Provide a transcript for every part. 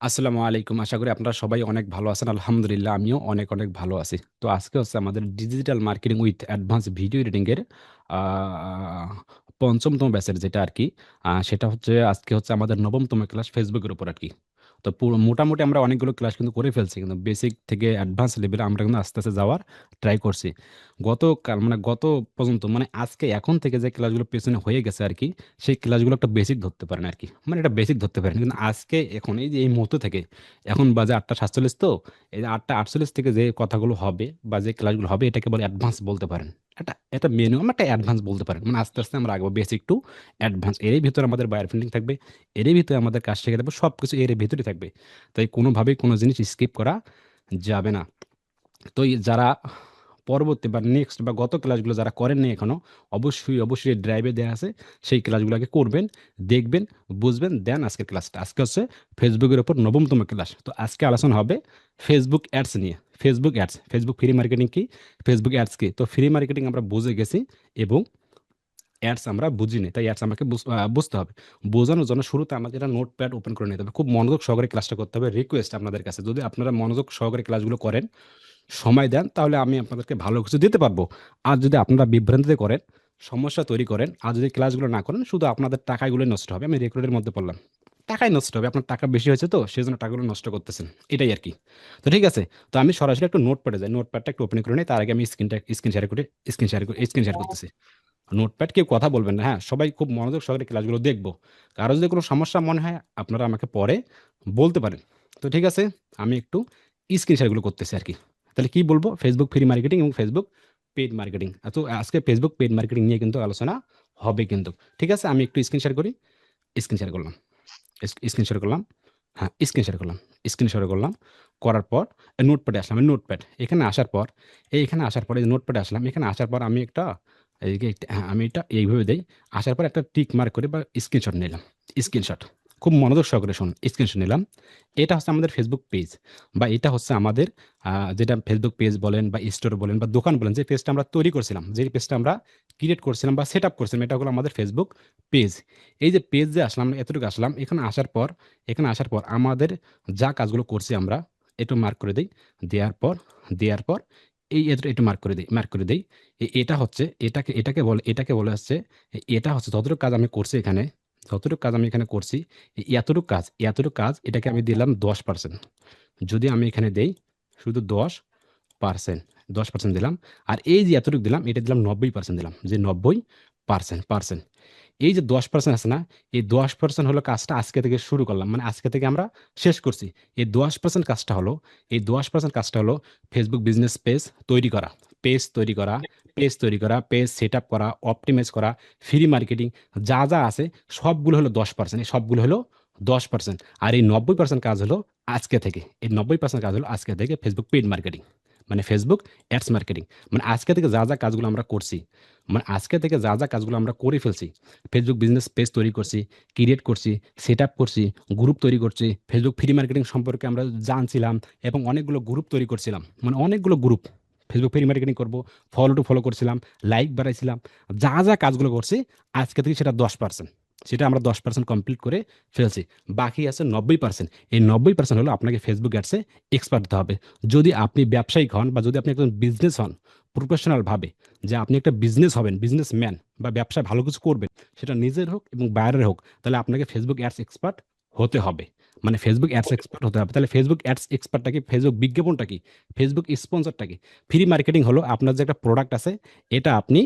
আসসালামু আলাইকুম। আশা করি আপনারা সবাই অনেক ভালো আছেন। আলহামদুলিল্লাহ আমিও অনেক, অনেক ভালো আছি। তো আজকে হচ্ছে আমাদের digital marketing with advance video editing পঞ্চমতম আ ৫ম তম ব্যাচের যেটা আর কি সেটা হচ্ছে আজকে হচ্ছে আমাদের ৯ম তম ক্লাস ফেসবুকের উপর আর আরকি। তো পুরো মোটামুটি আমরা অনেকগুলো ক্লাস কিন্তু করে ফেলছি। কিন্তু বেসিক থেকে অ্যাডভান্স লেভেলে আমরা কিন্তু আস্তে, আস্তে যাওয়ার ট্রাই করছি। গতকাল মানে গত পর্যন্ত মানে আজকে এখন থেকে যে ক্লাসগুলো পেছনে হয়ে গেছে আর কি সেই ক্লাসগুলো একটা বেসিক ধরতে পারেন আর কি মানে এটা বেসিক ধরতে পারেন। কিন্তু আজকে এখন এই যে এই মুহূর্ত থেকে এখন বাজে ৮ঃ৪৭ তো এই ৮ঃ৪৮ থেকে যে কথাগুলো হবে বা যে ক্লাসগুলো হবে এটাকে বলে অ্যাডভান্স বলতে পারেন। এটা এটা মিনিমাম একটা অ্যাডভান্স বলতে পারেন। মানে আস্তে, আস্তে আমরা আগাবো বেসিক টু অ্যাডভান্স। এরই ভিতরে আমাদের বায়ার ফিল্ডিং থাকবে। এরই ভিতরে আমাদের কাজ শিখে সব কিছু এর ভেতরেই থাকবে। তাই কোনোভাবেই কোনো জিনিস স্কিপ করা যাবে না। তো যারা পরবর্তী বা নেক্সট বা গত ক্লাসগুলো যারা করেননি এখনও অবশ্যই, অবশ্যই ড্রাইভে দেওয়া আছে। সেই ক্লাসগুলোকে করবেন, দেখবেন, বুঝবেন দেন আজকের ক্লাসটা। আজকে হচ্ছে ফেসবুকের ওপর নবমতম ক্লাস। তো আজকে আলোচনা হবে ফেসবুক অ্যাডস নিয়ে। Facebook ads, Facebook free marketing কি? ফেসবুক অ্যাডস কি? তো ফ্রি মার্কেটিং আমরা বুঝে গেছি এবং অ্যাডস আমরা বুঝিনি। তাই অ্যাডস আমাকে বুঝ বুঝতে হবে। বোঝানোর জন্য শুরুতে আমাদের একটা নোটপ্যাড ওপেন করে নিতে হবে। খুব মনোযোগ সহকারে ক্লাসটা করতে হবে। রিকোয়েস্ট আপনাদের কাছে যদি আপনারা মনোযোগ সহকারে ক্লাসগুলো করেন, সময় দেন তাহলে আমি আপনাদেরকে ভালো কিছু দিতে পারব। আর যদি আপনারা বিভ্রান্তিতে করেন, সমস্যা তৈরি করেন, আর যদি ক্লাসগুলো না করেন শুধু আপনাদের টাকাগুলোই নষ্ট হবে। আমি রেকর্ডের মধ্যে পড়লাম। টাকাই নষ্ট হবে। আপনার টাকা বেশি হয়েছে তো সেই জন্য টাকাগুলো নষ্ট করতেছেন। এটাই আর কি তো ঠিক আছে? তো আমি সরাসরি একটু নোট নোটপ্যাডে যাই। নোটপ্যাডটা একটু ওপেন করে নিই তার আগে আমি স্ক্রিনটা স্ক্রিন শেয়ার করে স্ক্রিন শেয়ার করে স্ক্রিন শেয়ার করতেছি। নোটপ্যাড কেউ কথা বলবেন না, হ্যাঁ? সবাই খুব মনোযোগ সহকারে ক্লাসগুলো দেখব। কারও যদি কোনো সমস্যা মনে হয় আপনারা আমাকে পরে বলতে পারেন। তো ঠিক আছে? আমি একটু স্ক্রিন শেয়ারগুলো করতেছি আর কি তাহলে কি বলব? ফেসবুক ফ্রি মার্কেটিং এবং ফেসবুক পেইড মার্কেটিং। তো আজকে ফেসবুক পেইড মার্কেটিং নিয়ে কিন্তু আলোচনা হবে কিন্তু। ঠিক আছে? আমি একটু স্ক্রিন শেয়ার করি। স্ক্রিন শেয়ার করলাম। স্ক্রিন শেয়ার করলাম। হ্যাঁ, স্ক্রিন শেয়ার করলাম। স্ক্রিন শেয়ার করলাম। করার পর নোটপ্যাডে আসলাম। নোটপ্যাড। এখানে আসার পর এইখানে আসার পর এই নোটপ্যাডে আসলাম। এখানে আসার পর আমি একটা হ্যাঁ, আমি এটা এইভাবে দেই। আসার পর একটা টিক মার্ক করে বা স্ক্রিনশট নিলাম। স্ক্রিনশট। খুব মনোযোগ সহকারে শুনুন। স্ক্রিনশট নিলাম। এটা হচ্ছে আমাদের ফেসবুক পেজ বা এটা হচ্ছে আমাদের যেটা ফেসবুক পেজ বলেন বা স্টোর বলেন বা দোকান বলেন যে পেজটা আমরা তৈরি করছিলাম, যে পেজটা আমরা ক্রিয়েট করছিলাম বা সেট আপ করছিলাম এটা হলো আমাদের ফেসবুক পেজ। এই যে পেজ যে আসলাম, এতটুকু আসলাম। এখানে আসার পর এখানে আসার পর আমাদের যা কাজগুলো করছি আমরা একটু মার্ক করে দিই দেওয়ার পর দেয়ার পর এই একটু মার্ক করে দিই মার্ক করে দিই এটা হচ্ছে এটাকে এটাকে বলে এটাকে বলে এ এটা হচ্ছে যতটুকু কাজ আমি করছি এখানে, যতটুকু কাজ আমি এখানে করছি, এতটুকু কাজ এতটুকু কাজ এটাকে আমি দিলাম 10% যদি আমি এখানে দেই শুধু 10% 10% দিলাম। আর এই যে এতটুকু দিলাম এটা দিলাম 90% দিলাম। যে নব্বই পার্সেন্ট পার্সেন্ট এই যে 10% আছে না? এই 10% হলো কাজটা আজকে থেকে শুরু করলাম। মানে আজকে থেকে আমরা শেষ করছি। এই 10% কাজটা হলো এই 10% কাজটা হলো ফেসবুক বিজনেস পেজ তৈরি করা। পেজ তৈরি করা, পেজ তৈরি করা, পেজ সেটআপ করা, অপটিমাইজ করা, ফ্রি মার্কেটিং যা, যা আছে সবগুলো হলো 10% এই সবগুলো হলো 10% আর এই 90% কাজ হলো আজকে থেকে। এই 90% কাজ হলো আজকে থেকে ফেসবুক পেইড মার্কেটিং। মানে ফেসবুক অ্যাডস মার্কেটিং। মানে আজকে থেকে যা, যা কাজগুলো আমরা করছি, মানে আজকে থেকে যা, যা কাজগুলো আমরা করে ফেলছি। ফেসবুক বিজনেস পেজ তৈরি করছি, ক্রিয়েট করছি, সেট আপ করছি, গ্রুপ তৈরি করছি। ফেসবুক ফ্রি মার্কেটিং সম্পর্কে আমরা জানছিলাম এবং অনেকগুলো গ্রুপ তৈরি করছিলাম। মানে অনেকগুলো গ্রুপ। Facebook ফ্রি মার্কেটিং করব ফলো টু ফলো করছিলাম, লাইক বাড়াইছিলাম। যা, যা কাজগুলো করছি আজকে থেকে সেটা 10% সেটা আমরা 10% কমপ্লিট করে ফেলছি। বাকি আছে 90% এই 90% হলো আপনাকে ফেসবুক অ্যাডসে এক্সপার্ট হতে হবে। যদি আপনি ব্যবসায়িক হন বা যদি আপনি একজন বিজনেস হন প্রফেশনালভাবে যে আপনি একটা বিজনেস হবেন, বিজনেসম্যান বা ব্যবসায় ভালো কিছু করবেন, সেটা নিজের হোক এবং বাইরের হোক, তাহলে আপনাকে ফেসবুক অ্যাডস এক্সপার্ট হতে হবে। মানে ফেসবুক অ্যাডস এক্সপার্ট হতে হবে। তাহলে ফেসবুক অ্যাডস এক্সপার্টটা কি? ফেসবুক বিজ্ঞাপনটা কি? ফেসবুক স্পন্সরটা কি? ফ্রি মার্কেটিং হলো আপনার যে একটা প্রোডাক্ট আছে এটা আপনি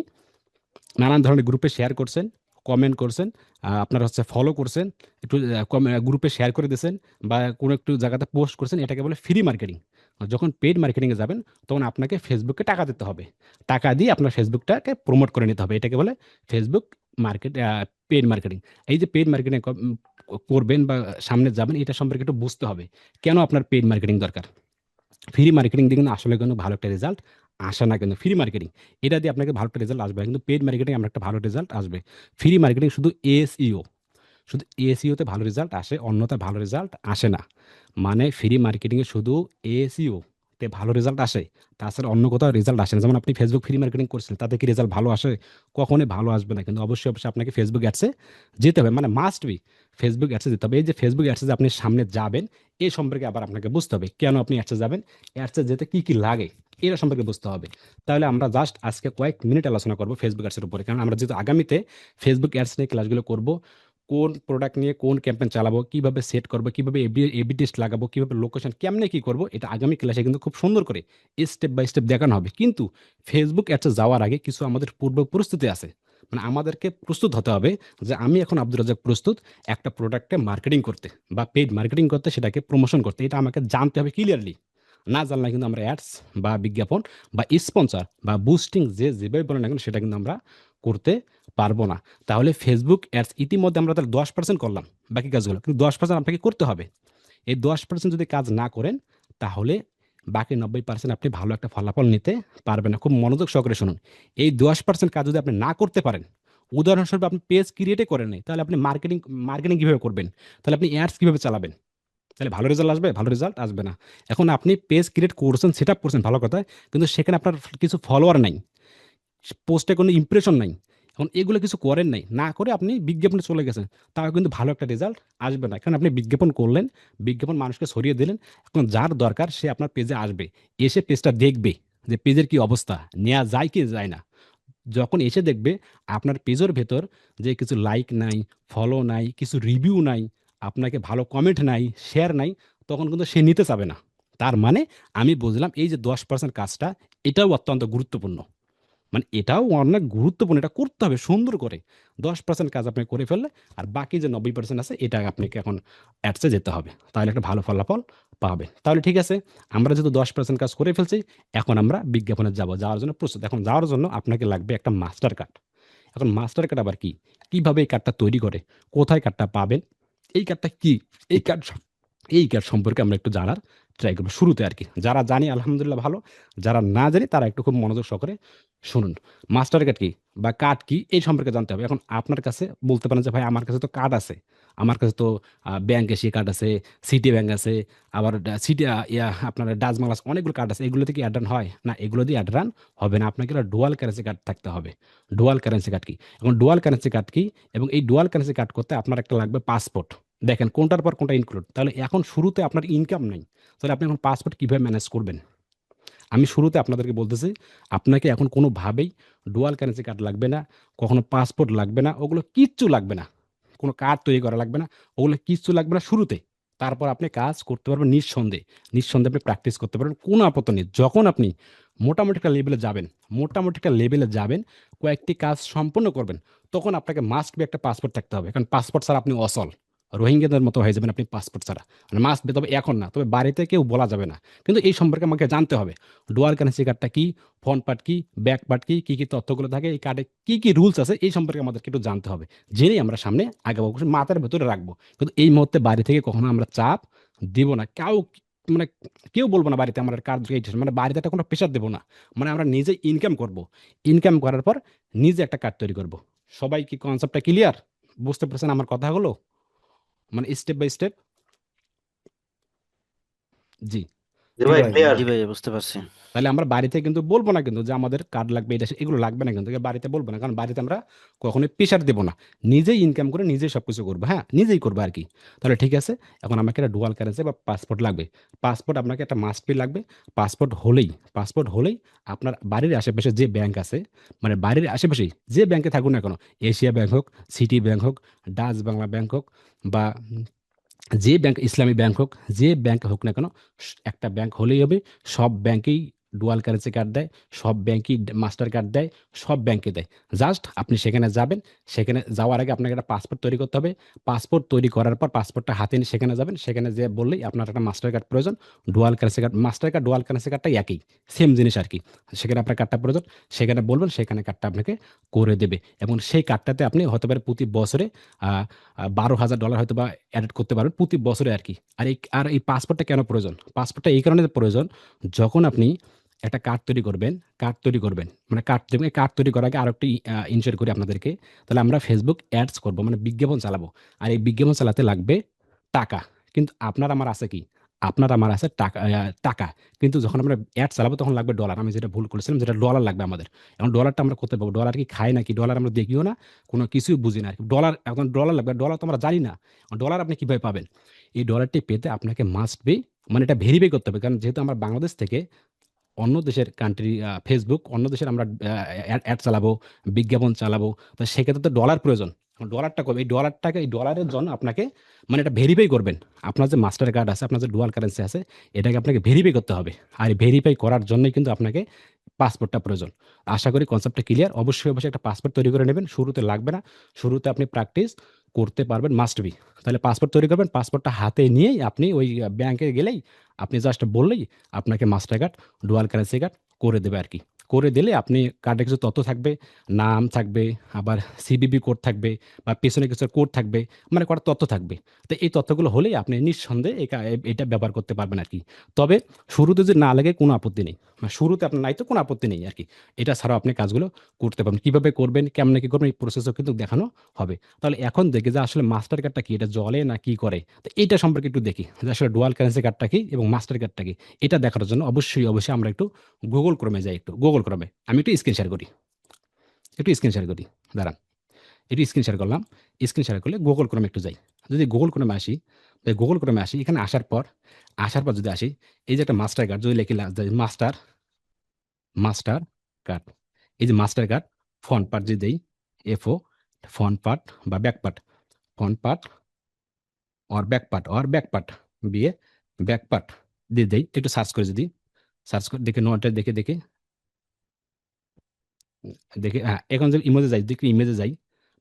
নানান ধরনের গ্রুপে শেয়ার করছেন, কমেন্ট করছেন, আপনার হচ্ছে ফলো করছেন, একটু গ্রুপে শেয়ার করে দিয়েছেন বা কোনো একটু জায়গাতে পোস্ট করছেন এটাকে বলে ফ্রি মার্কেটিং। যখন পেইড মার্কেটিংয়ে যাবেন তখন আপনাকে Facebook কে টাকা দিতে হবে। টাকা দিয়ে আপনার Facebook-টাকে প্রমোট করে নিতে হবে। এটাকে বলে ফেসবুক মার্কেট আ পেইড মার্কেটিং। এই যে পেইড মার্কেটিং করবেন বা সামনে যাবেন এটা সম্পর্কে একটু বুঝতে হবে। কেন আপনার পেইড মার্কেটিং দরকার? ফ্রি মার্কেটিং দিয়ে কিন্তু আসলে কিন্তু ভালো একটা রেজাল্ট আসে না কিন্তু ফ্রি মার্কেটিং। এটা দিয়ে আপনাকে ভালো একটা রেজাল্ট আসবে। কিন্তু পেইড মার্কেটিং আমরা একটা ভালো রেজাল্ট আসবে। ফ্রি মার্কেটিং শুধু SEO শুধু SEO তে ভালো রেজাল্ট আসে, অন্যথায় ভালো রেজাল্ট আসে না। মানে ফ্রি মার্কেটিংয়ে শুধু SEO তে ভালো রেজাল্ট আসে। তাছাড়া অন্য কোথাও রেজাল্ট আসে না। যেমন আপনি ফেসবুক ফ্রি মার্কেটিং করছেন, তাতে কি রেজাল্ট ভালো আসে? কখনোই ভালো আসবে না। কিন্তু অবশ্যই, অবশ্যই আপনাকে Facebook অ্যাডসে যেতে হবে। মানে মাস্ট বি ফেসবুক অ্যাডসে দিতে হবে এই যে ফেসবুক অ্যাডসে আপনি সামনে যাবেন এই সম্পর্কে আবার আপনাকে বুঝতে হবে কেন আপনি অ্যাডসে যাবেন অ্যাডসে যেতে কি কি লাগে এটা সম্পর্কে বুঝতে হবে। তাহলে আমরা জাস্ট আজকে কয়েক মিনিট আলোচনা করব ফেসবুক অ্যাডসের উপরে, কারণ আমরা যেহেতু আগামীতে ফেসবুক অ্যাডস নিয়ে ক্লাসগুলো করব, কোন প্রোডাক্ট নিয়ে কোন ক্যাম্পেন চালাবো, কীভাবে সেট করব, কীভাবে এবি টেস্ট লাগাবো, কীভাবে লোকেশন কেমনে কি করব, এটা আগামী ক্লাসে কিন্তু খুব সুন্দর করে স্টেপ বাই স্টেপ দেখানো হবে। কিন্তু ফেসবুক অ্যাডসে যাওয়ার আগে কিছু আমাদের পূর্ব প্রস্তুতি আছে। মানে আমাদেরকে প্রস্তুত হতে হবে যে আমি এখন আব্দুর রাজাক প্রস্তুত একটা প্রোডাক্টে মার্কেটিং করতে বা পেইড মার্কেটিং করতে, সেটাকে প্রমোশন করতে। এটা আমাকে জানতে হবে ক্লিয়ারলি না জানলে কিন্তু আমরা অ্যাডস বা বিজ্ঞাপন বা স্পন্সর বা বুস্টিং যে যেভাবে বলেন না কেন, সেটা কিন্তু আমরা করতে পারব না। তাহলে ফেসবুক অ্যাডস ইতিমধ্যে আমরা তাহলে দশ পার্সেন্ট করলাম। বাকি কাজগুলো। কিন্তু দশ পার্সেন্ট আপনাকে করতে হবে। এই দশ পার্সেন্ট যদি কাজ না করেন, তাহলে বাকি নব্বই পার্সেন্ট আপনি ভালো একটা ফলাফল নিতে পারবেন না। খুব মনোযোগ সহকারে শুনুন। এই দশ পার্সেন্ট কাজ যদি আপনি না করতে পারেন, উদাহরণস্বরূপ আপনি পেজ ক্রিয়েটে করেন নাই, তাহলে আপনি মার্কেটিং মার্কেটিং কীভাবে করবেন? তাহলে আপনি অ্যাডস কীভাবে চালাবেন? তাহলে ভালো রেজাল্ট আসবে? ভালো রেজাল্ট আসবে না। এখন আপনি পেজ ক্রিয়েট করছেন সেট করছেন, ভালো কথা, কিন্তু সেখানে আপনার কিছু ফলোয়ার নাই। পোস্টে কোনো ইমপ্রেশন নাই। এখন এগুলো কিছু করেন নাই। না করে আপনি বিজ্ঞাপনে চলে গেছেন। তাও কিন্তু ভালো একটা রেজাল্ট আসবে না। কারণ আপনি বিজ্ঞাপন করলেন, বিজ্ঞাপন মানুষকে সরিয়ে দিলেন। এখন যার দরকার সে আপনার পেজে আসবে। এসে পেজটা দেখবে যে পেজের কি অবস্থা। নেওয়া যায় কি যায় না। যখন এসে দেখবে আপনার পেজের ভেতর যে কিছু লাইক নাই ফলো নাই, কিছু রিভিউ নাই, আপনাকে ভালো কমেন্ট নাই শেয়ার নাই, তখন কিন্তু সে নিতে চাবে না। তার মানে আমি বুঝলাম এই যে দশ পার্সেন্ট কাজটা, এটাও অত্যন্ত গুরুত্বপূর্ণ। মানে এটাও অনেক গুরুত্বপূর্ণ, এটা করতে হবে সুন্দর করে। দশ পার্সেন্ট কাজ আপনি করে ফেললে আর বাকি যে নব্বই পার্সেন্ট আছে, এটা আপনাকে এখন অ্যাডসে যেতে হবে। তাহলে একটা ভালো ফলাফল পাবে। তাহলে ঠিক আছে, আমরা যেহেতু দশ পার্সেন্ট কাজ করে ফেলছি, এখন আমরা বিজ্ঞাপনে যাব, যাওয়ার জন্য প্রস্তুত। এখন যাওয়ার জন্য আপনাকে লাগবে একটা মাস্টার কার্ড এখন মাস্টার কার্ড আবার কি? কীভাবে এই কার্ডটা তৈরি করে? কোথায় কার্ডটা পাবেন? এই কার্ডটা কি? এই কার্ড এই কার্ড সম্পর্কে আমরা একটু জানার ট্রাই করব শুরুতে আর কি। যারা জানি আলহামদুলিল্লাহ ভালো, যারা না জানি তারা একটু খুব মনোযোগ সহকারে শুনুন মাস্টার কার্ড কি বা কার্ড কি, এই সম্পর্কে জানতে হবে। এখন আপনার কাছে বলতে পারেন যে, ভাই, আমার কাছে তো কার্ড আছে। আমার কাছে তো ব্যাংক এসি কার্ড আছে সিটি ব্যাংক আছে, আবার সিটি ইয়া, আপনার ডাজমাল আছে, অনেকগুলো কার্ড আছে। এগুলো থেকে অ্যাডরান হয়? না, এগুলো দিয়ে অ্যাডরান হবে না। আপনাকে ডুয়াল কারেন্সি কার্ড থাকতে হবে। ডুয়াল কারেন্সি কার্ড কি? এখন ডুয়াল কারেন্সি কার্ড কি? এবং এই ডুয়াল কারেন্সি কার্ড করতে আপনার একটা লাগবে পাসপোর্ট দেখেন, কোনটার পর কোনটা ইনক্লুড তাহলে এখন শুরুতে আপনার ইনকাম নেই। তাহলে আপনি এখন পাসপোর্ট কীভাবে ম্যানেজ করবেন? আমি শুরুতে আপনাদেরকে বলতেছি, আপনাকে এখন কোনোভাবেই ডুয়াল কারেন্সি কার্ড লাগবে না, কখনো পাসপোর্ট লাগবে না, ওগুলো কিচ্ছু লাগবে না। কোনো কার্ড তৈরি করা লাগবে না, ওগুলো কিচ্ছু লাগবে না শুরুতে। তারপর আপনি কাজ করতে পারবেন নিঃসন্দেহে। নিঃসন্দেহে আপনি প্র্যাকটিস করতে পারবেন, কোনো আপত্তি নেই। যখন আপনি মোটামুটি একটা লেভেলে যাবেন, মোটামুটি একটা লেভেলে যাবেন, কয়েকটি কাজ সম্পন্ন করবেন, তখন আপনাকে মাস্ট বি একটা পাসপোর্ট থাকতে হবে। কারণ পাসপোর্ট ছাড়া আপনি অসল। রোহিঙ্গাদের মতো হয়ে যাবেন আপনি পাসপোর্ট ছাড়া। মানে মাস্ট তবে এখন না, তবে বাড়িতে কেউ বলা যাবে না। কিন্তু এই সম্পর্কে আমাকে জানতে হবে। ডুয়াল কারেন্সি কার্ডটা কি ফ্রন্ট পার্ট কি ব্যাক পার্ট কি, কী কী তথ্যগুলো থাকে, এই কার্ডে কী কী রুলস আছে, এই সম্পর্কে আমাদেরকে একটু জানতে হবে। জেনেই আমরা সামনে আগে মাথার ভেতরে রাখব। কিন্তু এই মুহূর্তে বাড়ি থেকে কখনো আমরা চাপ দিব না। কেউ মানে কেউ বলব না বাড়িতে আমার কার্ড মানে বাড়িতে একটা কোনো প্রেশার দেবো না। মানে আমরা নিজে ইনকাম করব। ইনকাম করার পর নিজে একটা কার্ড তৈরি করব। সবাই কি কনসেপ্টটা ক্লিয়ার বুঝতে পারছেন আমার কথাগুলো? মানে স্টেপ বাই স্টেপ জি জি ভাই ক্লিয়ার জি ভাই বুঝতে পারছি। তাহলে আমরা বাড়িতে কিন্তু বলব না কিন্তু যে আমাদের কার্ড লাগবে এটা সে- এগুলো লাগবে না কিন্তু এগুলো বাড়িতে বলব না। কারণ বাড়িতে আমরা কখনোই প্রেশার দেবো না। নিজেই ইনকাম করে নিজেই সব কিছু করব হ্যাঁ? নিজেই করব আর কি। তাহলে ঠিক আছে এখন আমাকে একটা ডুয়াল কারেন্সি বা পাসপোর্ট লাগবে। পাসপোর্ট আপনাকে একটা মাস্ট লাগবে। পাসপোর্ট হলেই পাসপোর্ট হলেই আপনার বাড়ির আশেপাশে যে ব্যাংক আছে মানে বাড়ির আশেপাশেই যে ব্যাংকে থাকুন না কেন এশিয়া ব্যাংক হোক সিটি ব্যাংক হোক ডাচ বাংলা ব্যাংক হোক বা যে ব্যাংক ইসলামী ব্যাংক হোক, যে ব্যাংক হোক না কেন, একটা ব্যাংক হলেই হবে, সব ব্যাংকেই ডুয়াল কারেন্সি কার্ড দেয়, সব ব্যাংকই মাস্টার কার্ড দেয়, সব ব্যাংকে দেয়। জাস্ট আপনি সেখানে যাবেন, সেখানে যাওয়ার আগে আপনাকে একটা পাসপোর্ট তৈরি করতে হবে। পাসপোর্ট তৈরি করার পর পাসপোর্টটা হাতে নিয়ে সেখানে যাবেন, সেখানে যে বললেই আপনার একটা মাস্টার কার্ড প্রয়োজন। Dual currency card Mastercard dual currency কার্ডটা একই সেম জিনিস আর কি। সেখানে আপনার কার্ডটা প্রয়োজন, সেখানে বলবেন, সেখানে কার্ডটা আপনাকে করে দেবে। এবং সেই কার্ডটাতে আপনি হতে পারে প্রতি বছরে বারো হাজার ডলার হয়তো বা অ্যাড করতে পারবেন প্রতি বছরে আর কি। আর এই আর এই পাসপোর্টটা কেন প্রয়োজন? পাসপোর্টটা এই কারণে প্রয়োজন, যখন আপনি একটা কার্ড তৈরি করবেন কার্ড তৈরি করবেন মানে কার্ড দেবেন কার্ড তৈরি করার আগে আরও একটি ইনশিওর করি আপনাদেরকে তাহলে আমরা ফেসবুক অ্যাডস করব মানে বিজ্ঞাপন চালাবো আর এই বিজ্ঞাপন চালাতে লাগবে টাকা কিন্তু আপনার আমার আছে কি আপনার আমার আছে টাকা টাকা। কিন্তু যখন আমরা অ্যাড চালাবো তখন লাগবে ডলার। আমি যেটা ভুল করেছিলাম, যেটা ডলার লাগবে আমাদের। এখন ডলারটা আমরা করতে পাবো? ডলার কি খায় নাকি? ডলার আমরা দেখিও না। কোনো কিছুই বুঝি না। ডলার এখন ডলার লাগবে। ডলার তো আমরা জানি না। ডলার আপনি কীভাবে পাবেন? এই ডলারটি পেতে আপনাকে মাস্ট বি মানে এটা ভেরিফাই করতে হবে। কারণ যেহেতু আমরা বাংলাদেশ থেকে অন্য দেশের কান্ট্রি ফেসবুক অন্য দেশের আমরা এড চালাবো, বিজ্ঞাপন চালাবো। তো সেক্ষেত্রে তো ডলার প্রয়োজন। ডলারটা কবে? এই ডলারটাকে এই ডলারের জন্য আপনাকে মানে এটা ভেরিফাই করবেন। আপনার যে মাস্টার কার্ড আছে, আপনার যে ডুয়াল কারেন্সি আছে, এটাকে আপনাকে ভেরিফাই করতে হবে। আর ভেরিফাই করার জন্যই কিন্তু আপনাকে পাসপোর্টটা প্রয়োজন। আশা করি কনসেপ্টটা ক্লিয়ার। অবশ্যই, অবশ্যই একটা পাসপোর্ট তৈরি করে নেবেন। শুরুতে লাগবে না। শুরুতে আপনি প্র্যাকটিস করতে পারবেন মাস্ট বি। তাহলে পাসপোর্ট তৈরি করবেন। পাসপোর্টটা হাতে নিয়েই আপনি ওই ব্যাংকে গেলেই আপনি জাস্ট বললেই আপনাকে Mastercard, dual currency card করে দেবে আরকি। করে দিলে আপনি কার্ডে কিছু তথ্য থাকবে, নাম থাকবে, আবার সিভিভি কোড থাকবে বা পেছনে কিছু কোড থাকবে। মানে কটা তথ্য থাকবে। তো এই তথ্যগুলো হলেই আপনি নিঃসন্দেহে এটা ব্যবহার করতে পারবেন আর কি তবে শুরুতে যদি না লাগে কোনো আপত্তি নেই। শুরুতে আপনার নাই তো কোনো আপত্তি নেই আর কি এটা ছাড়াও আপনি কাজগুলো করতে পারবেন। কীভাবে করবেন, কেমনে কি করবেন এই প্রসেসও কিন্তু দেখানো হবে। তাহলে এখন দেখি যে আসলে মাস্টার কার্ডটা কি? এটা জলে না কি করে? তো এইটা সম্পর্কে একটু দেখি। যে আসলে ডুয়াল কারেন্সি কার্ডটা কি এবং মাস্টার কার্ডটা কি? এটা দেখার জন্য অবশ্যই, অবশ্যই আমরা একটু গুগল ক্রমে যাই একটু। Google Chrome এ। আমি একটু স্ক্রিন শেয়ার করি। একটু স্ক্রিন শেয়ার করি। দাঁড়ান। একটু স্ক্রিন শেয়ার করলাম। স্ক্রিন শেয়ার করলে গুগল এ একটু যাই। যদি গুগল এ আসি, Chrome এ আসি। এখানে আসার পর, আসার পর যদি আসি, এই যে একটা মাস্টার কার্ড যদি লিখি মাস্টার, মাস্টার কার্ড। এই যে মাস্টার কার্ড ফ্রন্ট পার্ট যদি দেই, FO ফ্রন্ট পার্ট বা back part, front part or back part or back part BA back part দিয়ে দেই। একটু সার্চ করে যদি সার্চ করে দেখে নোটটা দেখে, দেখে দেখে হ্যাঁ, এখন যদি ইমেজে যাই, যদি একটু ইমেজে যাই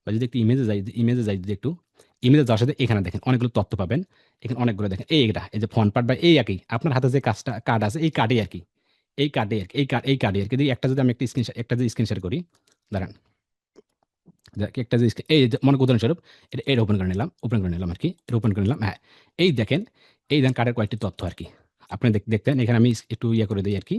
বা যদি একটু ইমেজে যাই, ইমেজে যাই যদি একটু, ইমেজে যাওয়ার সাথে এখানে দেখেন অনেকগুলো তথ্য পাবেন। এখানে অনেকগুলো দেখেন এই এটা, এই যে ফোন পার্ট বা এই একই। আপনার হাতে যে কাজটা কার্ড আছে এই কার্ডেই আরকি। এই কার্ডেই আরকি। এই কার্ড এই কার্ডেই আরকি। যদি একটা যদি আমি একটা স্ক্রিন একটা যদি স্ক্রিন শেয়ার করি, দাঁড়ান। একটা যে এই মনে উদাহরণস্বরূপ এটা এটা ওপেন করে নিলাম, ওপেন করে নিলাম আরকি। এটা ওপেন করে নিলাম। হ্যাঁ, এই দেখেন, এই দেখেন কার্ডের কয়েকটি তথ্য আর কি আপনি দেখ দেখতেন এখানে আমি একটু ইয়ে করে দিই আর আরকি।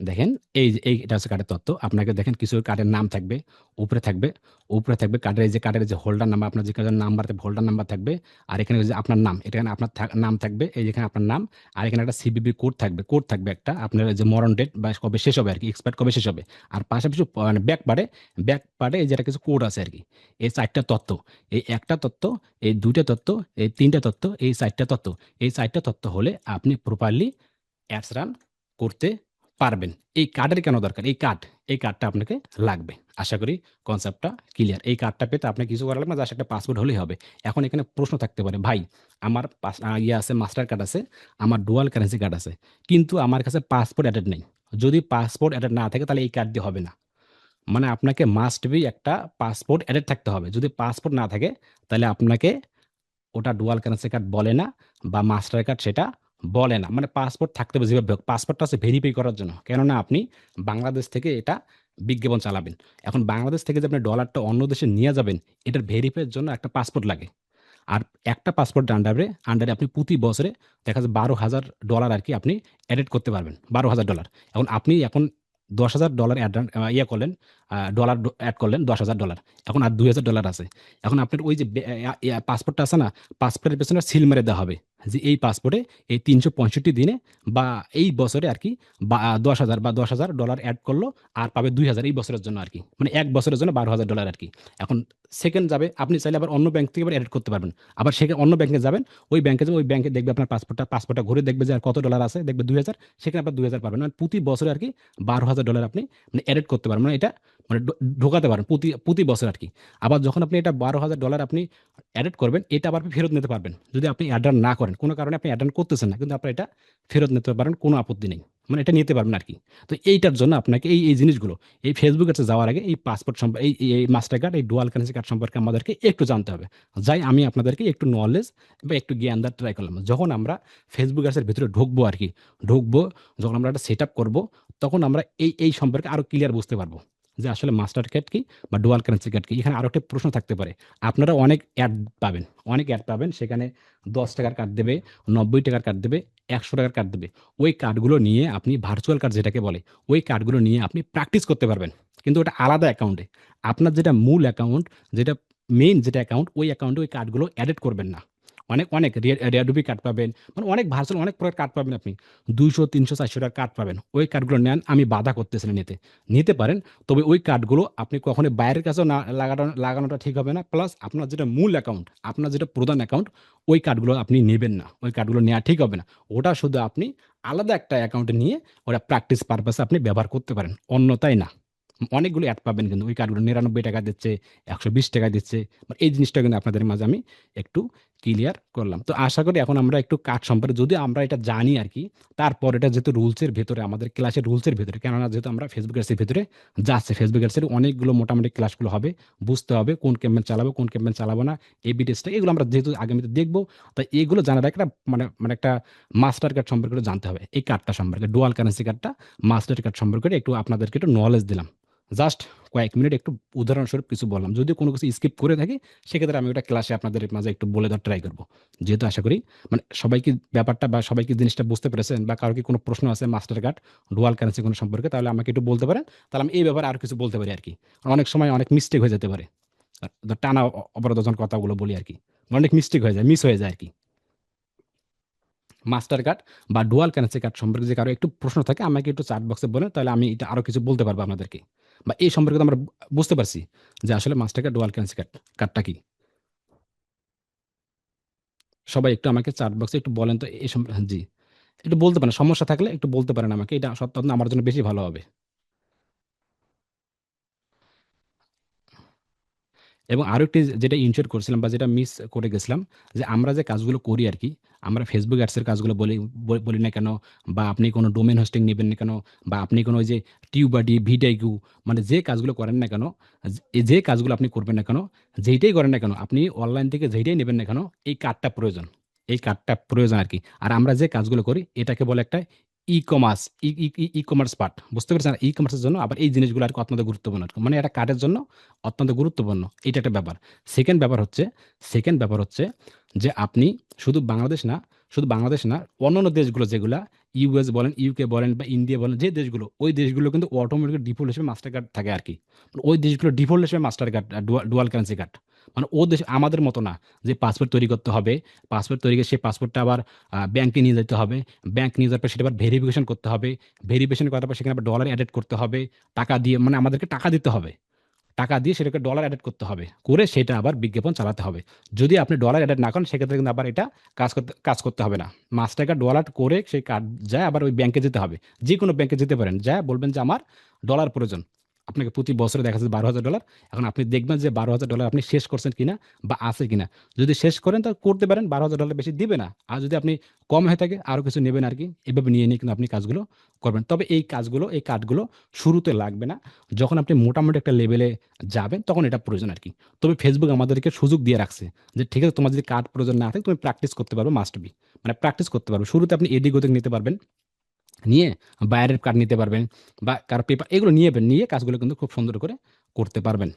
দেখেন এই যে এই হচ্ছে কার্ডের তত্ত্ব আপনাকে দেখেন কিছু কার্ডের নাম থাকবে, উপরে থাকবে, উপরে থাকবে কার্ডের এই যে কার্ডের যে হোল্ডার নাম্বার আপনার যে কার্ডের নাম্বার হোল্ডার নাম্বার থাকবে। আর এখানে যে আপনার নাম, এখানে আপনার নাম থাকবে। এই যেখানে আপনার নাম। আর এখানে একটা সিভিভি কোড থাকবে। কোড থাকবে একটা। আপনার যে মরণ ডেট বা কবে শেষ হবে আর কি এক্সপায়ার কবে শেষ হবে। আর পাশাপাশি মানে ব্যাক পার্টে, ব্যাক পার্টে এই যে একটা কিছু কোড আছে আর কি এই ৪ তত্ত্ব এই একটা তত্ত্ব এই ২ তত্ত্ব এই ৩ তত্ত্ব এই ৪ তত্ত্ব এই ৪ তত্ত্ব হলে আপনি প্রপারলি অ্যাডস রান করতে পারবেন। এই কার্ডের কেন দরকার? এই কার্ড, এই কার্ডটা আপনাকে লাগবে। আশা করি কনসেপ্টটা ক্লিয়ার। এই কার্ডটা পেতে আপনার কিছু করা লাগবে না। একটা পাসপোর্ট হলেই হবে। এখন এখানে প্রশ্ন থাকতে পারে, ভাই আমার ইয়ে আছে মাস্টার কার্ড আছে, আমার ডুয়াল কারেন্সি কার্ড আছে। কিন্তু আমার কাছে পাসপোর্ট অ্যাডেড নেই। যদি পাসপোর্ট অ্যাডেড না থাকে তাহলে এই কার্ড দিয়ে হবে না। মানে আপনাকে মাস্ট বি একটা পাসপোর্ট এডেড থাকতে হবে। যদি পাসপোর্ট না থাকে তাহলে আপনাকে ওটা ডুয়াল কারেন্সি কার্ড বলে না বা মাস্টার কার্ড সেটা বলে না। মানে পাসপোর্ট থাকতে হবে যেভাবে। পাসপোর্টটা আছে ভেরিফাই করার জন্য। কেননা আপনি বাংলাদেশ থেকে এটা বিজ্ঞাপন চালাবেন। এখন বাংলাদেশ থেকে যে আপনি ডলারটা অন্য দেশে নিয়ে যাবেন, এটার ভেরিফাইয়ের জন্য একটা পাসপোর্ট লাগে। আর একটা পাসপোর্ট আন্ডারে আন্ডারে আপনি প্রতি বছরে দেখা যায় $১২,০০০ আরকি আপনি এডেড করতে পারবেন। $১২,০০০ এখন আপনি এখন $১০,০০০ অ্যাড ইয়ে করলেন, ডলার অ্যাড করলেন $১০,০০০ এখন আর $২,০০০ আছে। এখন আপনার ওই যে পাসপোর্টটা আছে না? পাসপোর্টের পেছনে সিল মেরে দেওয়া হবে। যে এই পাসপোর্টে এই ৩৬৫ দিনে বা এই বছরে আর কি বা ১০,০০০ বা দশ হাজার ডলার অ্যাড করল আর পাবে ২,০০০ এই বছরের জন্য আর কি মানে এক বছরের জন্য বারো হাজার ডলার আর কি এখন সেকেন্ড যাবে আপনি চাইলে আবার অন্য ব্যাংক থেকে আবার এডিট করতে পারবেন। আবার সেখানে অন্য ব্যাংকে যাবেন, ওই ব্যাংকে যাবেন, ওই ব্যাংকে দেখবে আপনার পাসপোর্টটা পাসপোর্টটা ঘুরে দেখবে যে আর কত ডলার আছে, দেখবে ২,০০০ সেখানে আপনার ২,০০০ পাবেন। মানে প্রতি বছরে আর কি বারো হাজার ডলার আপনি মানে এডিট করতে পারবেন। মানে এটা মানে ঢোকাতে পারেন প্রতি প্রতি বছর আর কি আবার যখন আপনি এটা $১২,০০০ আপনি এডিট করবেন, এটা আবার আপনি ফেরত নিতে পারবেন। যদি আপনি অ্যাড রান না করেন। কোনো কারণে আপনি অ্যাড রান করতেছেন না। কিন্তু আপনার এটা ফেরত নিতে পারেন। কোনো আপত্তি নেই। মানে এটা নিতে পারবেন আর কি তো এইটার জন্য আপনাকে এই, এই জিনিসগুলো এই Facebook এ যাওয়ার আগে এই পাসপোর্ট সম্প এই, এই মাস্টার কার্ড, এই ডুয়াল কারেন্সি কার্ড সম্পর্কে আমাদেরকে একটু জানতে হবে। যাই আমি আপনাদেরকে একটু নলেজ বা একটু জ্ঞান দেওয়ার ট্রাই করলাম। যখন আমরা ফেসবুক অ্যাডস ভিতরে ঢুকবো আর কি ঢুকবো, যখন আমরা একটা সেটআপ করব, তখন আমরা এই, এই সম্পর্কে আরও ক্লিয়ার বুঝতে পারব। যে আসলে মাস্টার কার্ড কি বা ডুয়াল কারেন্সি কার্ড কি? এখানে আরও একটা প্রশ্ন থাকতে পারে। আপনারা অনেক অ্যাড পাবেন, অনেক অ্যাড পাবেন। সেখানে দশ টাকার কার্ড দেবে, নব্বই টাকার কার্ড দেবে, একশো টাকার কার্ড দেবে। ওই কার্ডগুলো নিয়ে আপনি ভার্চুয়াল কার্ড যেটাকে বলে, ওই কার্ডগুলো নিয়ে আপনি প্র্যাকটিস করতে পারবেন। কিন্তু ওটা আলাদা অ্যাকাউন্টে। আপনার যেটা মূল অ্যাকাউন্ট, যেটা মেইন যেটা অ্যাকাউন্ট, ওই অ্যাকাউন্টে ওই কার্ডগুলো অ্যাডেড করবেন না। মানে অনেক রেডুবি কার্ড পাবেন। মানে অনেক ভার্চুয়াল অনেক প্রকার কার্ড পাবেন আপনি। দুইশো, তিনশো, চারশো টাকার কার্ড পাবেন। ওই কার্ডগুলো নেন, আমি বাধা করতেছি না নিতে। নিতে পারেন, তবে ওই কার্ডগুলো আপনি কখনোই বাইরের কাছেও না লাগানো লাগানোটা ঠিক হবে না। প্লাস আপনার যেটা মূল অ্যাকাউন্ট, আপনার যেটা প্রধান অ্যাকাউন্ট, ওই কার্ডগুলো আপনি নেবেন না। ওই কার্ডগুলো নেওয়া ঠিক হবে না। ওটা শুধু আপনি আলাদা একটা অ্যাকাউন্টে নিয়ে ওটা প্র্যাকটিস পারপাসে আপনি ব্যবহার করতে পারেন। অন্যতাই না। অনেকগুলো অ্যাড পাবেন কিন্তু। ওই কার্ডগুলো নিরানব্বই টাকা দিচ্ছে, একশো বিশ টাকা দিচ্ছে। মানে এই জিনিসটা কিন্তু আপনাদের মাঝে আমি একটু ক্লিয়ার করলাম। তো আশা করি এখন আমরা একটু কাঠ সম্পর্কে যদি আমরা এটা জানি আর কি, তারপর এটা যেহেতু রুলসের ভেতরে, আমাদের ক্লাসের রুলসের ভেতরে, কেননা যেহেতু আমরা ফেসবুক এর ভেতরে যাচ্ছে ফেসবুক এর অনেকগুলো মোটামুটি ক্লাসগুলো হবে, বুঝতে হবে কোন ক্যাম্পেন চালাবো, কোন ক্যাম্পেন চালাবো না এবি টেস্টটা এগুলো আমরা যেহেতু আগামীতে দেখব তাই এগুলো জানার একটা মানে মানে একটা মাস্টার কার্ড সম্পর্কে জানতে হবে, এই কার্ডটা সম্পর্কে ডুয়াল কারেন্সি কার্ডটা মাস্টার কার্ড সম্পর্কে একটু আপনাদেরকে একটু নলেজ দিলাম। জাস্ট কয়েক মিনিট একটু উদাহরণস্বরূপ কিছু বললাম। যদি কোনো কিছু স্কিপ করে থাকি, সেক্ষেত্রে আমি ওটা ক্লাসে আপনাদের মাঝে একটু বলে দেওয়ার ট্রাই করব। যেহেতু আশা করি মানে সবাই কি ব্যাপারটা বা সবাই কি জিনিসটা বুঝতে পেরেছেন বা কারও কি কোনো প্রশ্ন আছে মাস্টার কার্ড ডুয়াল কারেন্সি কোনো সম্পর্কে, তাহলে আমাকে একটু বলতে পারেন। তাহলে আমি এই ব্যাপারে আর কিছু বলতে পারি আর কি অনেক সময় অনেক মিস্টেক হয়ে যেতে পারে। টানা অ- অবরোধন কথাগুলো বলি আর কি অনেক মিস্টেক হয়ে যায় মিস হয়ে যায় আর কি মাস্টার কার্ড বা ডুয়াল কারেন্সি কার্ড সম্পর্কে যে কারও একটু প্রশ্ন থাকে, আমাকে একটু চার্ট বক্সে বলেন, তাহলে আমি এটা আরও কিছু বলতে পারব আপনাদেরকে। বা এই সম্পর্কে আমরা বুঝতে পারছি যে আসলে মাস্টার ডুয়াল কারেন্সি কার্ড কার্ডটা কি? সবাই একটু আমাকে চার্ট বক্সে একটু বলেন তো এই সম্পর্কে জি। একটু বলতে পারেন, সমস্যা থাকলে একটু বলতে পারেন আমাকে, এটা সত্য আমার জন্য বেশি ভালো হবে। এবং আরও একটি যেটা ইনশিওর করছিলাম বা যেটা মিস করে গেছিলাম, যে আমরা যে কাজগুলো করি আর কি, আমরা ফেসবুক অ্যাডসের কাজগুলো বলি বলি না কেন, বা আপনি কোনো ডোমেন হোস্টিং নেবেন না কেন, বা আপনি কোনো ওই যে টিউবাডি ভিটাইকু মানে যে কাজগুলো করেন না কেন, যে কাজগুলো আপনি করবেন না কেন, যেইটাই করেন না কেন, আপনি অনলাইন থেকে যেইটাই নেবেন না কেন, এই কার্ডটা প্রয়োজন। এই কার্ডটা প্রয়োজন আর কি। আর আমরা যে কাজগুলো করি, এটাকে বলে একটা e commerce e commerce part বুঝতে পেরেছেন? ই কমার্সের জন্য আবার এই জিনিসগুলো আর কি অত্যন্ত গুরুত্বপূর্ণ মানে এটা কার্ডের জন্য অত্যন্ত গুরুত্বপূর্ণ। এটা একটা ব্যাপার। সেকেন্ড ব্যাপার হচ্ছে সেকেন্ড ব্যাপার হচ্ছে যে আপনি শুধু বাংলাদেশ না শুধু বাংলাদেশ না, অন্যান্য দেশগুলো যেগুলা ইউএস বলেন ইউকে বলেন বা ইন্ডিয়া বলেন, যে দেশগুলো, ওই দেশগুলো কিন্তু অটোমেটিক ডিফল্ট হিসেবে মাস্টার কার্ড থাকে আর কি। মানে ওই দেশগুলো ডিফল্ট হিসেবে Mastercard dual currency card মানে ও দেশ আমাদের মতো না যে পাসপোর্ট তৈরি করতে হবে পাসপোর্ট তৈরি করে সেই পাসপোর্টটা আবার ব্যাংকে নিয়ে যেতে হবে ব্যাংক নিয়ে যাওয়ার পর সেটা আবার ভেরিফিকেশন করতে হবে ভেরিফিকেশন করার পর সেখানে আবার ডলার অ্যাডেড করতে হবে, টাকা দিয়ে মানে আমাদেরকে টাকা দিতে হবে। টাকা দিয়ে সেটাকে ডলার অ্যাডেড করতে হবে। করে সেটা আবার বিজ্ঞাপন চালাতে হবে। যদি আপনি ডলার অ্যাডেড না করেন, সেক্ষেত্রে কিন্তু আবার এটা কাজ করতে কাজ করতে হবে না। মাস টাকা ডলার করে সেই কার্ড যায় আবার ওই ব্যাংকে যেতে হবে। যে কোনো ব্যাংকে যেতে পারেন। যা বলবেন যে আমার ডলার প্রয়োজন। আপনাকে প্রতি বছরে দেখা যাচ্ছে বারো হাজার ডলার এখন আপনি দেখবেন যে বারো হাজার ডলার আপনি শেষ করছেন কিনা বা আছে কিনা। যদি শেষ করেন তা করতে পারেন, বারো হাজার ডলার বেশি দিবে না। আর যদি আপনি কম হয়ে থাকে আরও কিছু নেবেন আর কি। এভাবে নিয়ে নিয়ে কিন্তু আপনি কাজগুলো করবেন। তবে এই কাজগুলো, এই কার্ডগুলো শুরুতে লাগবে না। যখন আপনি মোটামুটি একটা লেভেলে যাবেন, তখন এটা প্রয়োজন আর কি। তবে ফেসবুক আমাদেরকে সুযোগ দিয়ে রাখছে যে, ঠিক আছে, তোমার যদি কার্ড প্রয়োজন না থাকে, তুমি প্র্যাকটিস করতে পারবে মাস্ট বি মানে প্র্যাকটিস করতে পারবে। শুরুতে আপনি এদিক ওদিক নিতে পারবেন। নিয়ে বাইরের কার্ড নিতে পারবেন বা কার পেপার, এগুলো নিয়ে নিয়ে কাজগুলো কিন্তু খুব সুন্দর করে করতে পারবেন।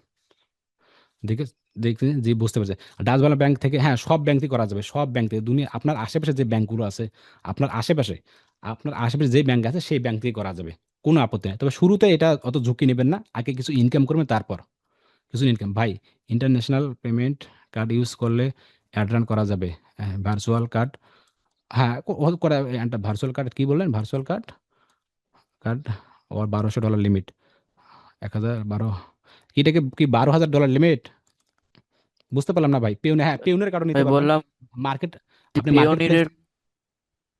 দেখে, দেখতে জি বুঝতে পারছে। ডাচবালা ব্যাংক থেকে হ্যাঁ সব ব্যাংক থেকে করা যাবে, সব ব্যাংক থেকে। দুনিয়া, আপনার আশেপাশে যে ব্যাংকগুলো আছে, আপনার আশেপাশে আপনার আশেপাশে যে ব্যাংক আছে, সেই ব্যাংক থেকে করা যাবে। কোনো আপত্তি নেই। তবে শুরুতে এটা অত ঝুঁকি নেবেন না। আগে কিছু ইনকাম করবেন, তারপর কিছু ইনকাম ভাই ইন্টারন্যাশনাল পেমেন্ট কার্ড ইউজ করলে অ্যাড করা যাবে ভার্চুয়াল কার্ড হ্যাঁ করা ভার্চুয়াল কার্ড কি বললেন? ভার্চুয়াল কার্ড কার্ড ওর বারোশো ডলার লিমিট এক হাজার বারো এটাকে কি বারো হাজার ডলার লিমিট বুঝতে পারলাম না ভাই। পেউনে হ্যাঁ পেউনের কার্ড নিতে বললাম মার্কেট আপনি পেওনিরের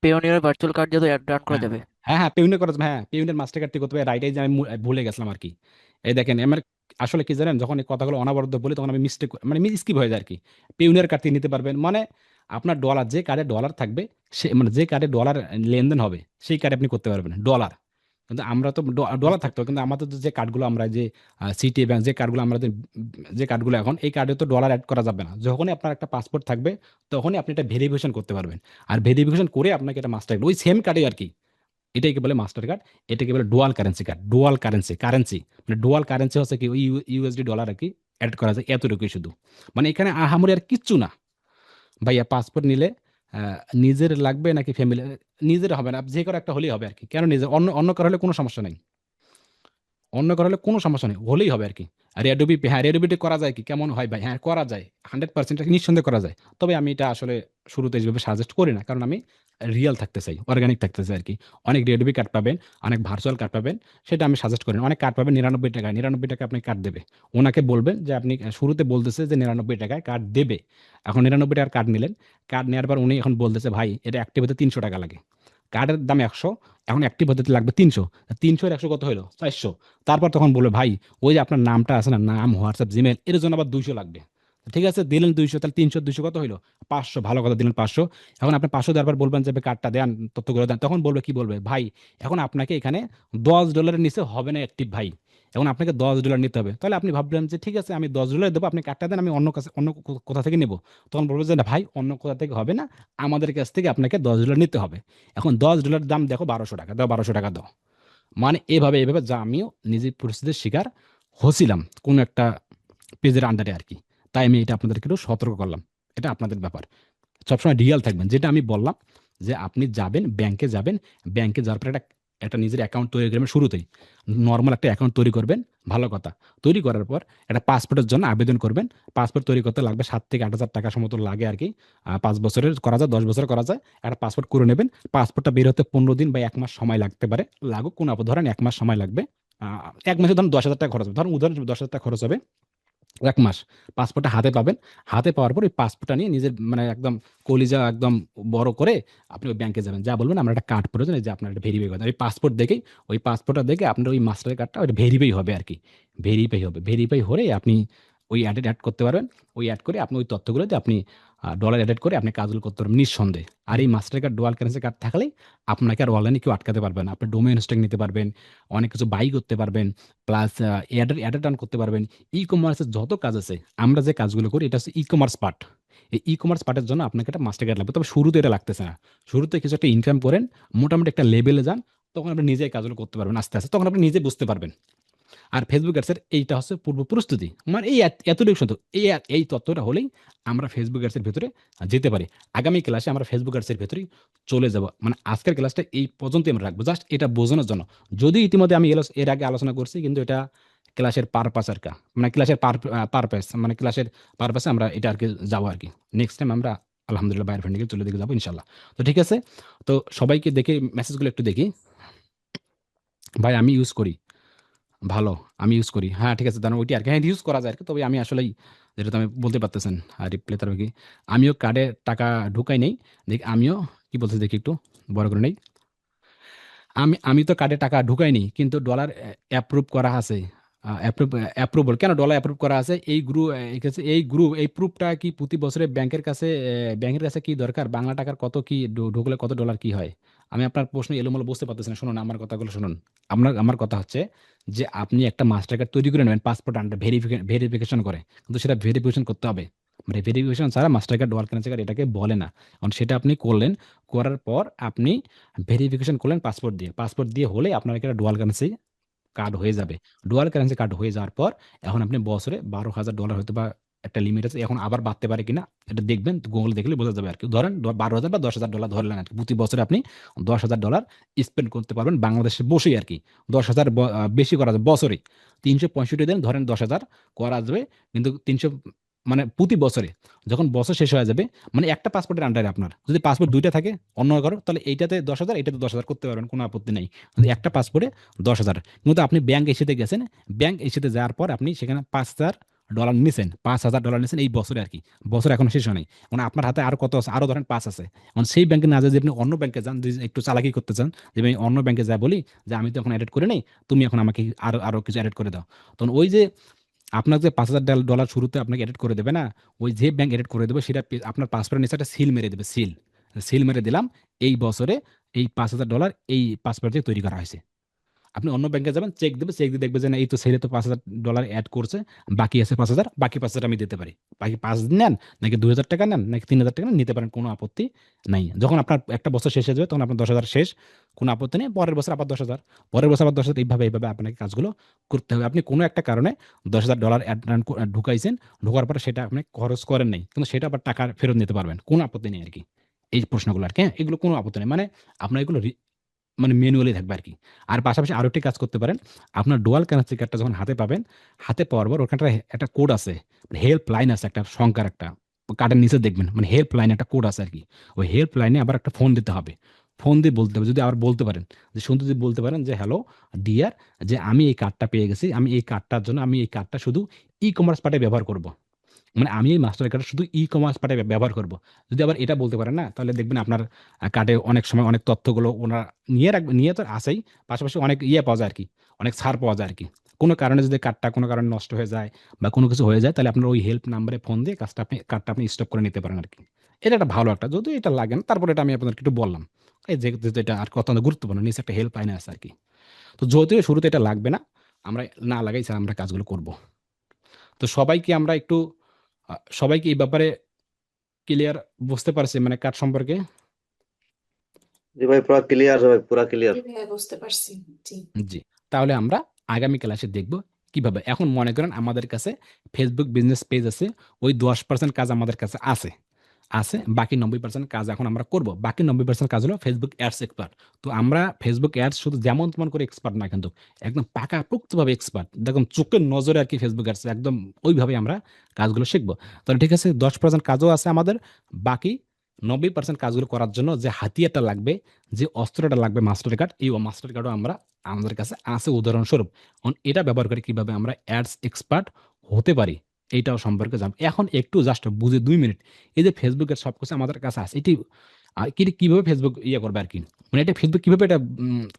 পেওনিরের ভার্চুয়াল কার্ড যাতে অ্যাড রান করা যাবে হ্যাঁ হ্যাঁ পেউনে করা যাবে হ্যাঁ পেউনের মাস্টার কার্ড করতে হবে। রাইটাই যে আমি ভুলে গেছিলাম আর কি। এই দেখেন আমার আসলে কি জানেন যখন এই কথাগুলো অনাবদ্ধ বলি তখন আমি মিস্টেক মানে স্কিপ হয়ে যায় আর কি। পেউনের কার্ড নিতে পারবেন। মানে আপনার ডলার যে কার্ডে ডলার থাকবে, সে মানে যে কার্ডে ডলার লেনদেন হবে, সেই কার্ডে আপনি করতে পারবেন ডলার কিন্তু আমরা তো ডলার থাকতো, কিন্তু আমাদের যে কার্ডগুলো আমরা যে সিটি ব্যাংক যে কার্ডগুলো আমরা যে কার্ডগুলো এখন, এই কার্ডে তো ডলার অ্যাড করা যাবে না। যখনই আপনার একটা পাসপোর্ট থাকবে, তখনই আপনি এটা ভেরিফিকেশন করতে পারবেন। আর ভেরিফিকেশন করে আপনাকে এটা মাস্টার ওই সেম কার্ডে আর কি। এটাকে বলে মাস্টার কার্ড এটাকে বলে dual currency card dual currency currency মানে ডুয়াল কারেন্সি হচ্ছে কি ইউএসডি ডলার আর কি অ্যাড করা যায়, এতটুকুই শুধু। মানে এখানে আহামরি আর কিচ্ছু না। ভাইয়া পাসপোর্ট নিলে নিজের লাগবে নাকি ফ্যামিলি নিজের হবে না, যে কোনো একটা হলেই হবে আর কি কেন নিজের? অন্য অন্য কারও হলে কোনো সমস্যা নেই। অন্য কারও হলে কোনো সমস্যা নেই, হলেই হবে আর কি আর হ্যাঁ রেডুবিটি করা যায় কি? কেমন হয় ভাই? হ্যাঁ করা যায়। হান্ড্রেড পার্সেন্ট নিঃসন্দেহে করা যায়। তবে আমি এটা আসলে শুরুতে এইভাবে সাজেস্ট করি না, কারণ আমি রিয়েল থাকতে চাই অর্গানিক থাকতে চাই আর কি অনেক রেডোবি কার্ড পাবেন, অনেক ভার্চুয়াল কার্ড পাবেন, সেটা আমি সাজেস্ট করি অনেক কার্ড পাবেন, নিরানব্বই টাকায়, নিরানব্বই টাকা আপনি কার্ড দেবে। ওনাকে বলবেন যে আপনি শুরুতে বলতেছে যে নিরানব্বই টাকায় কার্ড দেবে। এখন নিরানব্বই টাকার কার্ড নিলেন কার্ড নেওয়ার পর উনি এখন বলতেছে, ভাই, এটা অ্যাক্টিভ হতে তিনশো টাকা লাগে। কার্ডের দাম একশো, এখন অ্যাক্টিভ হতে লাগবে তিনশো। তিনশো একশো কত হলো চারশো। তারপর তখন বলবে, ভাই, ওই যে আপনার নামটা আছে না, নাম হোয়াটসঅ্যাপ জিমেল এর জন্য আবার দুইশো লাগবে। ঠিক আছে, দিলেন দুইশো, তাহলে তিনশো, দুইশো কত হইল? পাঁচশো, ভালো কথা, দিলেন পাঁচশো। এখন আপনি পাঁচশো দেওয়ার পর বলবেন যে কার্ডটা দেন, তথ্যগুলো দেন। তখন বলবে, কি বলবে? ভাই, এখন আপনাকে এখানে দশ ডলারের নিচে হবে না অ্যাক্টিভ ভাই। এখন আপনাকে দশ ডলার নিতে হবে। তাহলে আপনি ভাবলেন যে, ঠিক আছে, আমি দশ ডলার দেবো, আপনি কার্ডটা দেন, আমি অন্য কাছে, অন্য কোথা থেকে নেব? তখন বলব যে, না, ভাই, অন্য কোথা থেকে হবে না, আমাদের কাছ থেকে আপনাকে দশ ডলার নিতে হবে। এখন দশ ডলার দাম দেখো বারোশো টাকা, দাও বারোশো টাকা দাও। মানে এভাবে এভাবে যা আমিও নিজের পরিস্থিতির শিকার হছিলাম, কোনো একটা পেজের আন্ডারে আর কি। তাই আমি এটা আপনাদেরকে একটু সতর্ক করলাম। এটা আপনাদের ব্যাপার। সবসময় রিয়াল থাকবেন। যেটা আমি বললাম যে আপনি যাবেন, ব্যাংকে যাবেন, ব্যাংকে যাওয়ার পর একটা একটা নিজের অ্যাকাউন্ট তৈরি করবেন শুরুতেই। নর্মাল একটা অ্যাকাউন্ট তৈরি করবেন, ভালো কথা। তৈরি করার পর একটা পাসপোর্টের জন্য আবেদন করবেন। পাসপোর্ট তৈরি করতে লাগবে সাত থেকে আট হাজার টাকা সমত লাগে আর কি। পাঁচ বছরের করা যায়, দশ বছরের করা যায়। একটা পাসপোর্ট করে নেবেন। পাসপোর্টটা বের হতে পনেরো দিন বা এক মাস সময় লাগতে পারে। লাগুক কোনো ধরেন এক মাস সময় লাগবে। এক মাসে ধরুন দশ হাজার টাকা খরচ হবে। ধরুন উদাহরণ, দশ হাজার টাকা খরচ হবে। এক মাস। পাসপোর্টটা হাতে পাবেন। হাতে পাওয়ার পর ওই পাসপোর্টটা নিয়ে নিজের মানে একদম কলিজা একদম বড় করে আপনি ওই ব্যাংকে যাবেন। যা বলবেন আমরা একটা কার্ড প্রয়োজন যে আপনার একটা ভেরিফাই করেন ওই পাসপোর্ট দেখেই, ওই পাসপোর্টটা দেখে আপনার ওই মাস্টার কার্ডটা ওইটা ভেরিফাই হবে আর কি। ভেরিফাই হবে। ভেরিফাই হলে আপনি ওই অ্যাডেড অ্যাড করতে পারবেন। ওই অ্যাড করে আপনি ওই তথ্যগুলোতে আপনি ডলার অ্যাডেড করে আপনি কাজগুলো করতে পারবেন নিঃসন্দেহে। আর এই Mastercard dual currency card থাকলে আপনাকে আর অনলাইনে কেউ আটকাতে পারবেন আপনি ডোমেন স্টক নিতে পারবেন, অনেক কিছু বাই করতে পারবেন প্লাস অ্যাডের অ্যাডেড রান করতে পারবেন। ই কমার্সের যত কাজ আছে, আমরা যে কাজগুলো করি, এটা হচ্ছে ই কমার্স পার্ট এই ই কমার্স পার্টের জন্য আপনাকে একটা মাস্টার কার্ড লাগবে। তবে শুরুতে এটা লাগতেছে না। শুরুতে কিছু একটা ইনকাম করেন, মোটামুটি একটা লেভেলে যান, তখন আপনি নিজেই কাজগুলো করতে পারবেন আস্তে আস্তে। তখন আপনি নিজে বুঝতে পারবেন। আর ফেসবুক অ্যাডসের এইটা হচ্ছে পূর্ব প্রস্তুতি। মানে এই এত- এতটুকু শুধু, এই এই তত্ত্বটা হলেই আমরা ফেসবুক অ্যাডসের ভেতরে যেতে পারি। আগামী ক্লাসে আমরা ফেসবুক অ্যাডসের ভেতরেই চলে যাব। মানে আজকের ক্লাসটা এই পর্যন্তই আমরা রাখব। জাস্ট এটা বোঝানোর জন্য। যদি ইতিমধ্যে আমি এর আগে আলোচনা করছি, কিন্তু এটা ক্লাসের পারপাস আর কা। মানে ক্লাসের পারপাস মানে ক্লাসের পারপাসে আমরা এটা আর কি যাব আর কি। নেক্সট টাইম আমরা আলহামদুলিল্লাহ বাইরের ফ্রেন্ডকে চলে দিকে যাব ইনশাল্লাহ তো ঠিক আছে? তো সবাইকে দেখে মেসেজগুলো একটু দেখি। ভাই, আমি ইউজ করি। ভালো, আমি ইউজ করি। হ্যাঁ ঠিক আছে দাঁড়ান ওইটি আর কি হ্যাঁ ইউজ করা যায় আর কি তবে আমি আসলেই যেটা আমি বলতে পারতেছেন আর রিপ্লে তার কি। আমিও কার্ডে টাকা ঢুকাই নেই, দেখ আমিও কি বলতে দেখি একটু, বড় করে নেই। আমি আমি তো কার্ডে টাকা ঢুকাই নি কিন্তু ডলার অ্যাপ্রুভ করা আছে অ্যাপ্রুভ অ্যাপ্রুভাল কেন ডলার অ্যাপ্রুভ করা আছে? এই গ্রুপ এই গ্রুপ এই প্রুফটা কি প্রতি বছরে ব্যাংকের কাছে ব্যাংকের কাছে কি দরকার? বাংলা টাকার কত কি ঢুকলে কত ডলার কি হয়? আমি আপনার প্রশ্ন এলোমেলো বুঝতে পারতেছি না। শুনুন, আমার কথাগুলো শুনুন। আপনার আমার কথা হচ্ছে যে আপনি একটা মাস্টার কার্ড তৈরি করে নেবেন পাসপোর্ট আন্ডার ভেরিফিকেশন করে। কিন্তু সেটা ভেরিফিকেশন করতে হবে। মানে ভেরিফিকেশন ছাড়া Mastercard dual currency card এটাকে বলে না। কারণ সেটা আপনি করলেন, করার পর আপনি ভেরিফিকেশন করলেন পাসপোর্ট দিয়ে। পাসপোর্ট দিয়ে হলে আপনার একটা ডোয়াল কারেন্সি কার্ড হয়ে যাবে। ডুয়াল কারেন্সি কার্ড হয়ে যাওয়ার পর এখন আপনি বছরে বারো হাজার ডলার হয়তো বা একটা লিমিট আছে, এখন আবার বাড়তে পারে কিনা, এটা দেখবেন গুগল দেখলে বোঝা যাবে আর কি ধরেন বারো হাজার বা দশ হাজার ডলার ধরলেন আর কি প্রতি বছরে আপনি দশ হাজার ডলার স্পেন্ড করতে পারবেন বাংলাদেশে বসেই আর কি দশ হাজার বেশি করা যাবে বছরে। তিনশো পঁয়ষট্টি দিন ধরেন দশ হাজার করা যাবে, কিন্তু তিনশো মানে প্রতি বছরে যখন বছর শেষ হয়ে যাবে মানে একটা পাসপোর্টের আন্ডারে আপনার। যদি পাসপোর্ট দুইটা থাকে, অন্য কারও, তাহলে এইটাতে দশ হাজার এটাতে দশ হাজার করতে পারবেন, কোনো আপত্তি নেই। একটা পাসপোর্টে দশ হাজার। কিন্তু আপনি ব্যাংক এসেতে গেছেন ব্যাংক এসেতে যাওয়ার পর আপনি সেখানে পাঁচ হাজার ডলার নিছেন, পাঁচ হাজার ডলার নিছেন এই বছরে আর কি। বছর এখন শেষ হয়নি মানে আপনার হাতে আরও কত আছে? আরও ধরেন পাঁচ আছে। এখন সেই ব্যাংকে না যদি আপনি অন্য ব্যাংকে যান একটু চালাকি করতে চান, যে আমি অন্য ব্যাংকে যা বলি, যে আমি তো এখন অ্যাডেড করে নেই, তুমি এখন আমাকে আরও আরও কিছু অ্যাডেড করে দাও। তখন ওই যে আপনার যে পাঁচ হাজার ডলার শুরুতে আপনাকে এডিট করে দেবে না, ওই যে ব্যাংক এডিট করে দেবে, সেটা আপনার পাসপোর্টের নিচে একটা সিল মেরে দেবে সিল সিল মেরে দিলাম, এই বছরে এই পাঁচ হাজার ডলার এই পাসপোর্ট দিয়ে তৈরি করা হয়েছে। আপনি অন্য ব্যাংকে যাবেন চেক দেবে চেক দিয়ে দেখবে যে না, এই তো সেলে তো পাঁচ হাজার ডলার অ্যাড করছে, বাকি আছে পাঁচ হাজার, বাকি পাঁচ হাজার আমি দিতে পারি। বাকি পাঁচ নেন, নাকি দুই হাজার টাকা নেন, নাকি তিন হাজার টাকা নিতে পারেন, কোনো আপত্তি নাই। যখন আপনার একটা বছর শেষ হয়ে যাবে, তখন আপনার দশ হাজার শেষ, কোনো আপত্তি নেই, পরের বছর আবার দশ হাজার, পরের বছর আবার দশ হাজার, এইভাবে এইভাবে আপনাকে কাজগুলো করতে হবে। আপনি কোনো একটা কারণে দশ হাজার ডলার অ্যাড রান ঢুকাইছেন, ঢোকার পরে সেটা আপনি খরচ করেন নাই, কিন্তু সেটা আবার টাকা ফেরত নিতে পারবেন, কোনো আপত্তি নেই আর কি। এই প্রশ্নগুলো আর কি হ্যাঁ এগুলো কোনো আপত্তি নেই। মানে আপনার এগুলো মানে ম্যানুয়ালি থাকবে আর কি আর পাশাপাশি আরও একটি কাজ করতে পারেন, আপনার ডুয়াল কারেন্সি কার্ডটা যখন হাতে পাবেন, হাতে পাওয়ার পর ওখানটা একটা কোড আছে হেল্প লাইন আছে একটা সংখ্যার একটা, কার্ডের নিচে দেখবেন মানে হেল্প লাইনে একটা কোড আছে আর কি ওই হেল্প লাইনে আবার একটা ফোন দিতে হবে। ফোন দিয়ে বলতে হবে, যদি আবার বলতে পারেন, যে শুনতে যদি বলতে পারেন যে হ্যালো ডিয়ার যে আমি এই কার্ডটা পেয়ে গেছি, আমি এই কার্ডটার জন্য, আমি এই কার্ডটা শুধু ই কমার্স পার্টে ব্যবহার করব। মানে আমি এই মাস্টার কার্ড শুধু ই কমার্স পার্টে ব্যবহার করব। যদি আবার এটা বলতে পারেন না, তাহলে দেখবেন আপনার কার্ডে অনেক সময় অনেক তথ্যগুলো ওনারা নিয়ে রাখবে, নিয়ে তো আসেই পাশাপাশি অনেক ইয়ে পাওয়া যায় আর কি, অনেক ছাড় পাওয়া যায় আর কি। কোনো কারণে যদি কার্ডটা কোনো কারণে নষ্ট হয়ে যায় বা কোনো কিছু হয়ে যায়, তাহলে আপনার ওই হেল্প নাম্বারে ফোন দিয়ে কাজটা আপনি কার্ডটা আপনি স্টপ করে নিতে পারেন আর কি। এটা একটা ভালো একটা যদিও এটা লাগে না, তারপরে এটা আমি আপনাদেরকে একটু বললাম। এই যে যেহেতু এটা আর অত্যন্ত গুরুত্বপূর্ণ নিচে একটা হেল্প লাইনে আছে আর কি। তো যদিও শুরুতে এটা লাগবে না, আমরা না লাগাই ছাড়া আমরা কাজগুলো করব। তো সবাইকে আমরা একটু সবাইকে এই ব্যাপারে ক্লিয়ার বুঝতে পারছি মানে কাঠ সম্পর্কে? জি ভাই পুরো ক্লিয়ার ভাই পুরো ক্লিয়ার বুঝতে পারছি। জি। জি তাহলে আমরা আগামী ক্লাসে দেখব কীভাবে। এখন মনে করেন আমাদের কাছে ফেসবুক বিজনেস পেজ আছে ওই দশ পার্সেন্ট কাজ আমাদের কাছে আছে। আছে, বাকি নব্বই পার্সেন্ট কাজ এখন আমরা করব। বাকি নব্বই পার্সেন্ট কাজ হলো ফেসবুক অ্যাডস এক্সপার্ট তো আমরা ফেসবুক অ্যাডস শুধু যেমন তেমন করে এক্সপার্ট না কিন্তু একদম পাকা পোক্তভাবে এক্সপার্ট দেখুন, চোখের নজরে আর কি ফেসবুক অ্যাডস একদম ওইভাবে আমরা কাজগুলো শিখব। তাহলে ঠিক আছে, দশ পার্সেন্ট কাজও আছে আমাদের, বাকি নব্বই পার্সেন্ট কাজগুলো করার জন্য যে হাতিয়ারটা লাগবে, যে অস্ত্রটা লাগবে মাস্টার কার্ড এই মাস্টার কার্ডও আমরা আমাদের কাছে আছে উদাহরণস্বরূপ। এটা ব্যবহার করে কীভাবে আমরা অ্যাডস এক্সপার্ট হতে পারি? এইটাও সম্পর্কে জানব। এখন একটু জাস্ট বুঝে দুই মিনিট। এই যে ফেসবুকের সব কিছু আমাদের কাছে আছে, এটি কীভাবে ফেসবুক ইয়ে করবে আর কি মানে এটা ফেসবুক কীভাবে এটা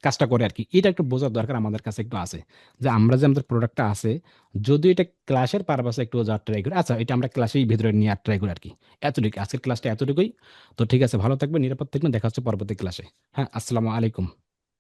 কাজটা করে আর কি এটা একটু বোঝার দরকার আমাদের কাছে একটু আছে। যে আমরা যে আমাদের প্রোডাক্টটা আছে, যদি এটা ক্লাসের পারপাসে একটু যাওয়ার ট্রাই করি আচ্ছা এটা আমরা ক্লাসেই ভিতরে নিয়ে ট্রাই করি আর কি এতটুকু আজকের ক্লাসটা এতটুকুই। তো ঠিক আছে, ভালো থাকবে নিরাপদ থাকবেন, দেখা হচ্ছে পরবর্তী ক্লাসে হ্যাঁ আসসালামু আলাইকুম।